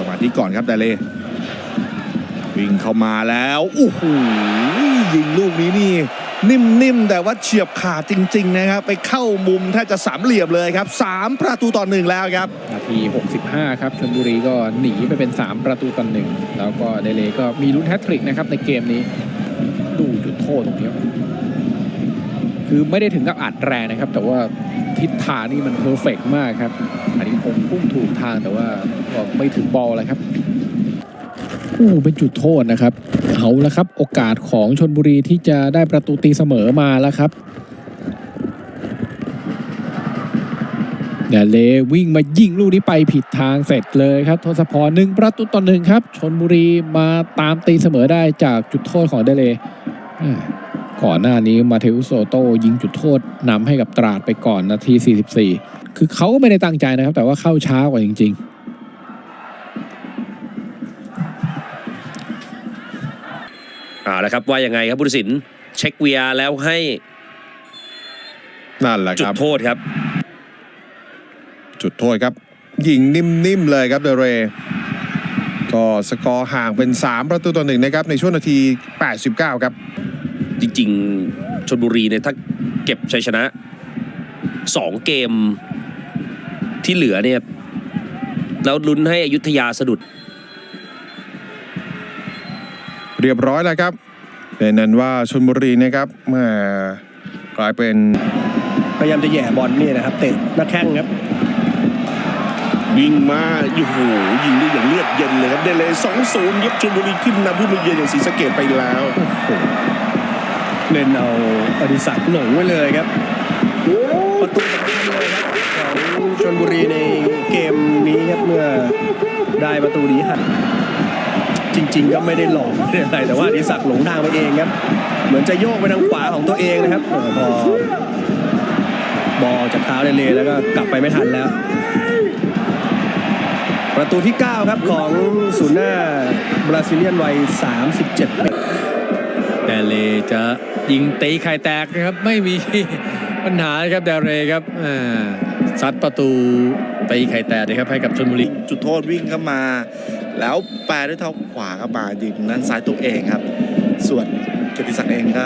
สมาธิก่อนครับไดเล่วิ่งเข้ามาแล้วโอ้โหยิงลูกนี้นี่นิ่มๆ แต่ว่าเฉียบขาดจริง ๆ นะครับ ไปเข้ามุมแทบจะสามเหลี่ยมเลยครับสามประตูต่อหนึ่งแล้วครับ นาที 65 ครับชลบุรีก็หนีไปเป็น 3 ประตูต่อหนึ่งแล้วก็เดเลก็มีลุ้นแฮตทริกนะครับในเกมนี้ ดูจุดโทษตรงนี้ คือไม่ได้ถึงกับอัดแรงนะครับ แต่ว่าทิศทางนี่มันเพอร์เฟกมากครับอันนี้คงพุ่งถูกทางแต่ว่าก็ไม่ถึงบอลเลยครับอู้เป็นจุดโทษนะครับ เอาละครับ โอกาสของชนบุรีที่จะได้ประตูตีเสมอมาแล้วครับเดี๋ยวเลวิ่งมายิงลูกนี้ไปผิดทางเสร็จเลยครับทศพรหนึ่งประตูต่อหนึ่งครับชนบุรีมาตามตีเสมอได้จากจุดโทษของเดเล ก่อนหน้านี้มาเทอุสโซโตยิงจุดโทษนำให้กับตราดไปก่อนนาที 44 คือเขาก็ไม่ได้ตั้งใจนะครับ แต่ว่าเข้าช้ากว่าจริงอ่าแล้วครับว่ายังไงครับผู้ตัดสินเช็คเวียร์แล้วให้นั่นแหละจุคดรับโทษครับ จุดโทษครับ ยิงนิ่ม ๆ เลยครับเดเร ก็สกอร์ห่างเป็น 3 ประตูต่อหนึ่งนะครับ ในช่วงนาที 89 ครับ จริงๆชนบุรีเนี่ยถ้าเก็บชัยชนะสองเกมที่เหลือเนี่ยแล้วลุ้นให้อยุธยาสะดุด เรียบร้อยแล้วครับเป็นนั้นว่าชนบุรีนะครับมากลายเป็นพยายามจะแหย่บอลนี่นะครับเตะหน้าแข้งครับวิ่งมาโอ้โหยิงได้อย่างเลือดเย็นเลยครับได้เลย2 0ยับชลบุรีขึ้นนำผู้มาเยือนอย่างศรีสะเกดไปแล้ว เล่นเอาอดิศักดิ์หลงไว้เลยครับประตูเลยครับของชนบุรีในเกมนี้ครับเมื่อได้ประตูนี้หันจริง ๆ ก็ไม่ได้หลอกไม่ได้อะไรแต่ว่าอดิศักดิ์หลงทางไปเองครับ เหมือนจะโยกไปทางขวาของตัวเองนะครับพอบอลจากเท้าเลๆแล้วก็กลับไปไม่ทันแล้ว ประตูที่ 9 ครับของศูนย์หน้าบราซิเลียนวัย 37ปี ๆแต่เลจะยิงตีไข่แตกนะครับไม่มีปัญหาครับเดเลครับอ่าซัดประตูตีไข่แตกนะครับให้กับชนบุรีจุดโทษวิ่งเข้ามา แล้วแปรด้วยเท้าขวาเข้ามายิงนั้นซ้ายตัวเองครับ ส่วนเกียรติศักดิ์เองก็